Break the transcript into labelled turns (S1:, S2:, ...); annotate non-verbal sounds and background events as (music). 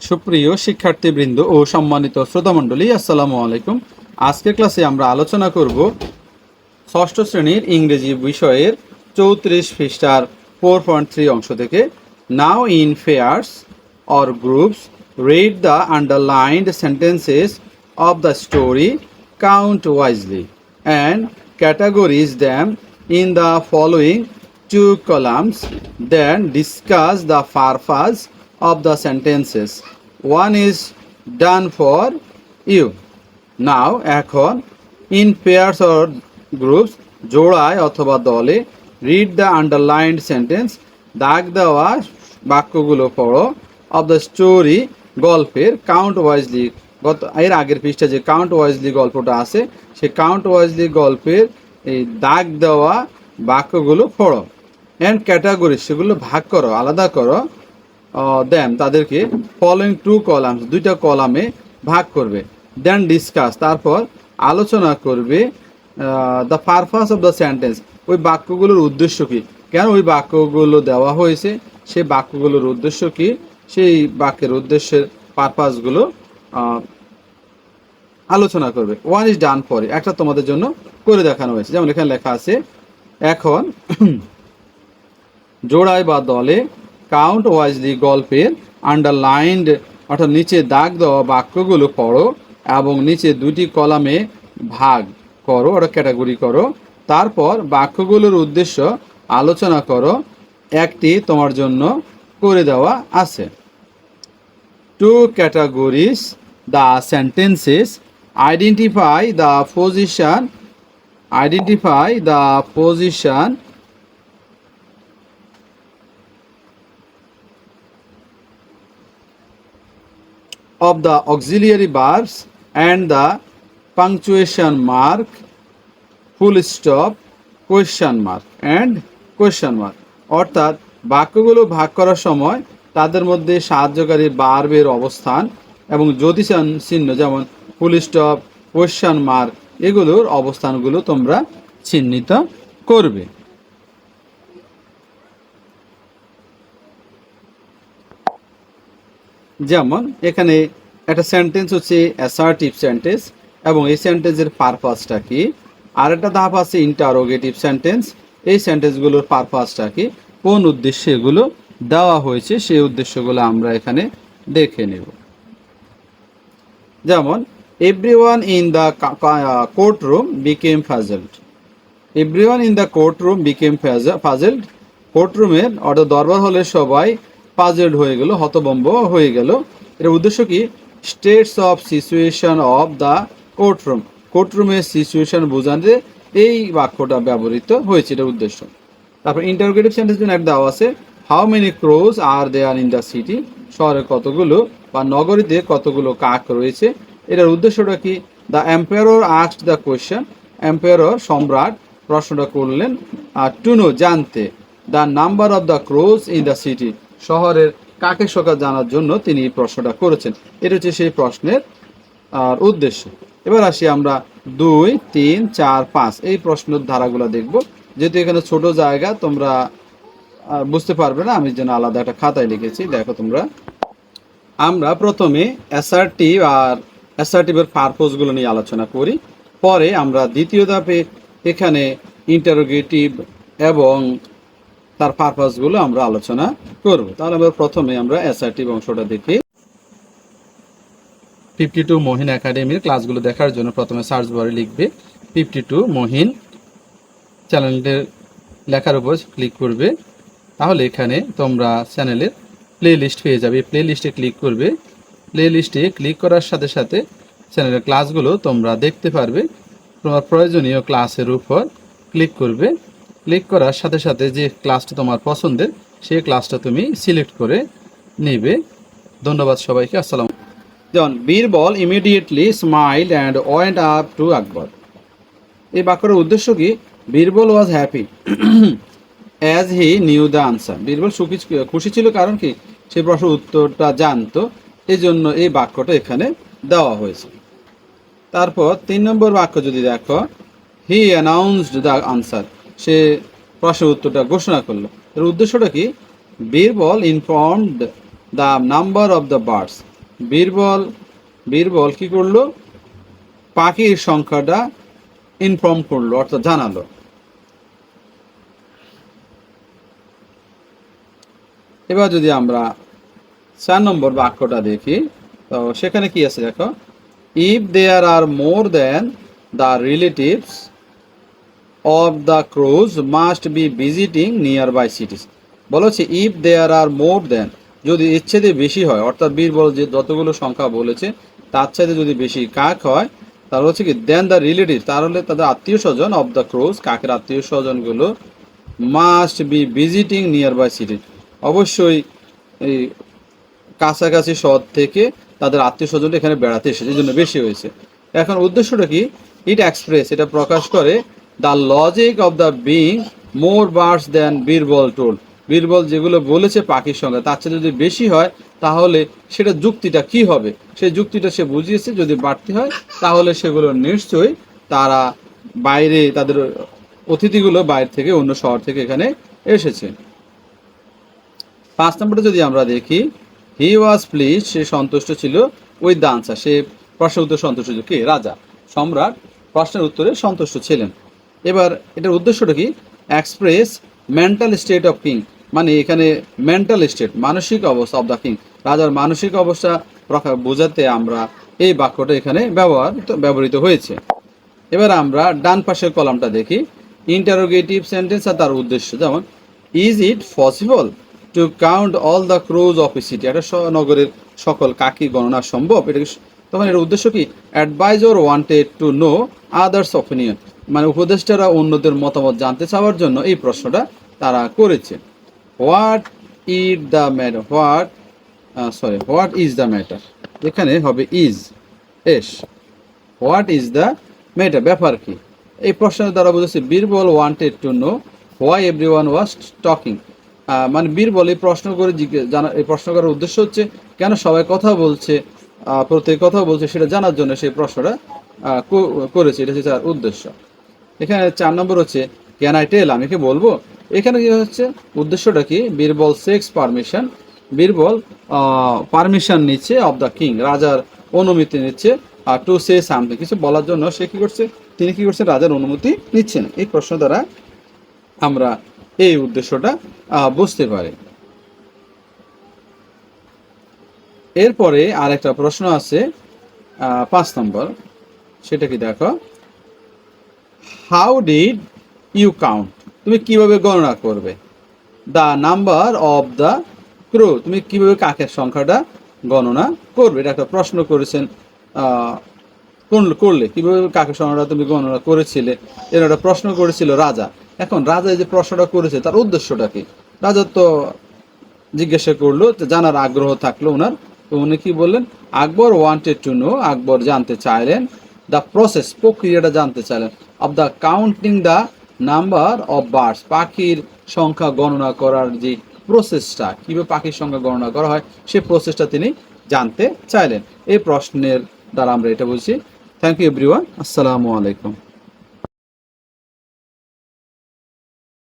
S1: সুপ্রিয় শিক্ষার্থীবৃন্দ ও সম্মানিত শ্রোতামণ্ডলী, আসসালামু আলাইকুম। আজকের ক্লাসে আমরা আলোচনা করব ষষ্ঠ শ্রেণির ইংরেজি বিষয়ের চৌত্রিশ পৃষ্ঠার ফোর পয়েন্ট থ্রি অংশ থেকে। Now in pairs or groups read the underlined sentences of the story count wisely and categorise them in the following two columns then discuss the purpose of the sentences. One is done for you. Now, এখন in pairs or groups, জোড়ায় অথবা দলে read the underlined sentence দাগ দেওয়া বাক্যগুলো পড়ো of the story গল্পের count wisely গত, এর আগের পৃষ্ঠা যে কাউন্ট ওয়াইজলি গল্পটা আছে সেই কাউন্ট ওয়াইজলি গল্পের এই দাগ দেওয়া বাক্যগুলো পড়ো অ্যান্ড ক্যাটাগরি সেগুলো ভাগ করো, আলাদা করো দেন তাদেরকে ফলোয়িং টু কলামস দুইটা কলামে ভাগ করবে দেন ডিসকাস তারপর আলোচনা করবে the purpose of the sentence ওই বাক্যগুলোর উদ্দেশ্য কী? কেন ওই বাক্যগুলো দেওয়া হয়েছে? সেই বাক্যগুলোর উদ্দেশ্য কি? সেই বাক্যের উদ্দেশ্যের পারপাসগুলো আলোচনা করবে। ওয়ান ইজ ডান ফর একটা তোমাদের জন্য করে দেখানো হয়েছে। যেমন এখানে লেখা আছে, এখন (clears throat) জোড়ায় বা দলে কাউন্ট ওয়াইজলি গল্পের আন্ডারলাইন্ড অর্থাৎ নিচে দাগ দেওয়া বাক্যগুলো পড়ো এবং নিচে দুটি কলামে ভাগ করো, ওটা ক্যাটাগরি করো। তারপর বাক্যগুলোর উদ্দেশ্য আলোচনা করো। একটি তোমার জন্য করে দেওয়া আছে। To categorise the sentences identify the position identify the position of the auxiliary verbs and the punctuation mark, full stop, question mark and question mark. অর্থাৎ বাক্যগুলো ভাগ করার সময় তাদের মধ্যে সাহায্যকারী বার্বের অবস্থান এবং জ্যোতিষান চিহ্ন যেমন ফুল স্টপ কোয়েশ্চান মার্ক এগুলোর অবস্থানগুলো তোমরা চিহ্নিত করবে। যেমন এখানে একটা সেন্টেন্স হচ্ছে অ্যাসার্টিভ সেন্টেন্স এবং এই সেন্টেন্সের পারপাসটা কি? আর একটা ধাপ আছে ইন্টারোগেটিভ সেন্টেন্স এই সেন্টেন্সগুলোর পারপাসটা কি? কোন উদ্দেশ্যে এগুলো দেওয়া হয়েছে সেই উদ্দেশ্যগুলো আমরা এখানে দেখে নেব। যেমন everyone in the court room became puzzled everyone in the court room became puzzled court রুমের অর্থাৎ দরবার হলে সবাই পাজেল্ড হয়ে গেল, হতবম্ব হয়ে গেল। এর উদ্দেশ্য কি? States of situation of the court room court রুমের সিচুয়েশন বোঝাতে এই বাক্যটা ব্যবহৃত হয়েছে, এটার উদ্দেশ্য। তারপর ইন্টারোগেটিভ সেন্টেন্স একটা দেওয়া আছে। How many crows are there in the city শহরে কতগুলো বা নগরীতে কতগুলো কাক রয়েছে? এটার উদ্দেশ্যটা কি? The emperor asked the question emperor সম্রাট, প্রশ্নটা করলেন। আর টুনো জানতে। The number of the crows in the city শহরের কাকে সংখ্যা জানার জন্য তিনি এই প্রশ্নটা করেছেন। এটা হচ্ছে সেই প্রশ্নের, আর উদ্দেশ্য। এবার আসি আমরা দুই, তিন, চার, পাঁচ। এই প্রশ্নের ধারাগুলো দেখব। যেহেতু এখানে ছোট জায়গা, তোমরা বুঝতে পারবে না, আমি যেন আলাদা একটা খাতায় লিখেছি। দেখো তোমরা। আমরা প্রথমে অ্যাসার্টিভ আর অ্যাসার্টিভের পারপোজগুলো নিয়ে আলোচনা করি। পরে আমরা দ্বিতীয় ধাপে এখানে ইন্টারোগেটিভ এবং তার পারপাসগুলো আমরা আলোচনা করব। তাহলে আমরা প্রথমে আমরা অ্যাসার্টিভ অংশটা দেখি। ফিফটি টু মহিন একাডেমির ক্লাসগুলো দেখার জন্য প্রথমে সার্চ বারে লিখবে ফিফটি টু মহিন চ্যানেলটির লেখার উপর ক্লিক করবে। তাহলে এখানে তোমরা চ্যানেলের প্লে লিস্ট পেয়ে যাবে। প্লে লিস্টে ক্লিক করবে। প্লে লিস্টে ক্লিক করার সাথে সাথে চ্যানেলের ক্লাসগুলো তোমরা দেখতে পারবে। তোমার প্রয়োজনীয় ক্লাসের উপর ক্লিক করবে। ক্লিক করার সাথে সাথে যে ক্লাসটা তোমার পছন্দের, সেই ক্লাসটা তুমি সিলেক্ট করে নেবে। ধন্যবাদ সবাইকে, আসসালাম যেমন Birbal immediately smile and went up to Akbar. এই বাক্যের উদ্দেশ্য কি? Birbal was happy as he knew the answer Birbal সুখী খুশি ছিল কারণ কি? সে প্রশ্ন উত্তরটা জানতো। এই জন্য এই বাক্যটা এখানে দেওয়া হয়েছে। তারপর তিন নম্বর বাক্য যদি দেখো হি অ্যানাউন্সড দ্য আনসার সে প্রশ্নের উত্তরটা ঘোষণা করল। এর উদ্দেশ্যটা কি? Birbal informed the number of the birds Birbal Birbal কি করল? পাখির সংখ্যাটা ইনফর্ম করল, অর্থাৎ জানালো। এবার যদি আমরা চার নম্বর বাক্যটা দেখি, তো সেখানে কি আছে দেখো? If there are more then the relatives of the cruise must be visiting nearby cities বলেছে if there are more then যদি ইচ্ছেদে বেশি হয়, অর্থাৎ বীরবল যে যতগুলো সংখ্যা বলেছে, তার চাইতে যদি বেশি কাক হয় তাহলে হচ্ছে কি দেন দ্য রিলেটিভ তাহলে তাদের আত্মীয় স্বজন অফ দ্য ক্রোজ কাকের আত্মীয় স্বজনগুলো must be visiting nearby city অবশ্যই এই কাছাকাছি শহর থেকে তাদের আত্মীয় স্বজন এখানে বেড়াতে এসেছে, এই জন্য বেশি হয়েছে। এখন উদ্দেশ্যটা কি? ইট এক্সপ্রেস এটা প্রকাশ করে the logic of the being more birds than Birbal told Birbal যেগুলো বলেছে পাখির সঙ্গে, তার চেয়ে যদি বেশি হয়, তাহলে সেটা যুক্তিটা কি হবে? সেই যুক্তিটা সে বুঝিয়েছে, যদি বাড়তি হয়, তাহলে সেগুলো নিশ্চয়ই তারা বাইরে, তাদের অতিথিগুলো বাইরে থেকে অন্য শহর থেকে এখানে এসেছে। পাঁচ নম্বরটা যদি আমরা দেখি হি ওয়াজ প্লিজ সে সন্তুষ্ট ছিল উইথ দ্য আনসার সে প্রশ্নের উত্তর সন্তুষ্ট ছিল কে? রাজা। সম্রাট প্রশ্নের উত্তরে সন্তুষ্ট ছিলেন। এবার এটার উদ্দেশ্যটা কি? Express mental state of king মানে এখানে মেন্টাল স্টেট মানসিক অবস্থা অফ দ্য কিং রাজার মানসিক অবস্থা বোঝাতে আমরা এই বাক্যটা এখানে ব্যবহার, ব্যবহৃত হয়েছে। এবার আমরা ডান পাশের কলামটা দেখি। ইন্টারোগেটিভ সেন্টেন্স আর তার উদ্দেশ্য, যেমন is it possible to count all the crows of city একটা নগরের সকল কাকি গণনা সম্ভব। এটা তখন এর উদ্দেশ্য কি? Advisor wanted to know others opinion মানে উপদেষ্টারা অন্যদের মতামত জানতে চাওয়ার জন্য এই প্রশ্নটা তারা করেছে। What is the matter what sorry what is the matter এখানে হবে is S. What is the matter ব্যাপার কি? এই প্রশ্নের দ্বারা বুঝেছে Birbal wanted to know why everyone was talking মানে বীরবল এই প্রশ্ন করে জানা, এই প্রশ্ন করার উদ্দেশ্য হচ্ছে কেন সবাই কথা বলছে প্রত্যেক কথা বলছে সেটা জানার জন্য সেই প্রশ্নটা করেছে। এটা হচ্ছে তার উদ্দেশ্য। এখানে চার নম্বর হচ্ছে ক্যান আই টেল আমি কি বলব? এখানে কি হচ্ছে? উদ্দেশ্যটা কি? Birbal seeks permission Birbal permission নিচ্ছে অফ দ্য কিং রাজার অনুমতি নিচ্ছে, আর টু সে সামথিং কিছু বলার জন্য সে কী করছে? তিনি কী করছেন? রাজার অনুমতি নিচ্ছেন। এই প্রশ্ন দ্বারা আমরা এই উদ্দেশ্যটা বুঝতে পারি। এরপরে আরেকটা প্রশ্ন আছে পাঁচ নম্বর। সেটা কি দেখো? হাউ ডিড ইউ কাউন্ট তুমি কীভাবে গণনা করবে? The number of the crow তুমি কীভাবে কাকের সংখ্যাটা গণনা করবে? এটা একটা প্রশ্ন করেছেন কোন- করলে? কীভাবে কাকের সংখ্যাটা তুমি গণনা করেছিলে? এর একটা প্রশ্ন করেছিল রাজা। এখন রাজা যে প্রশ্নটা করেছে, তার উদ্দেশ্যটা কি? রাজা তো জিজ্ঞাসা করল জানার আগ্রহ থাকল ওনার। তো উনি কি বললেন? Akbar wanted to know Akbar জানতে চাইলেন দ্য প্রসেস প্রক্রিয়াটা জানতে চাইলেন। Of the counting the number of birds পাখির সংখ্যা গণনা করার যে প্রসেসটা কীভাবে পাখির সংখ্যা গণনা করা হয়, সে প্রসেসটা তিনি জানতে চাইলেন। এই প্রশ্নের দ্বারা আমরা এটা বলছি থ্যাংক ইউ এভরিওয়ান আসসালামু আলাইকুম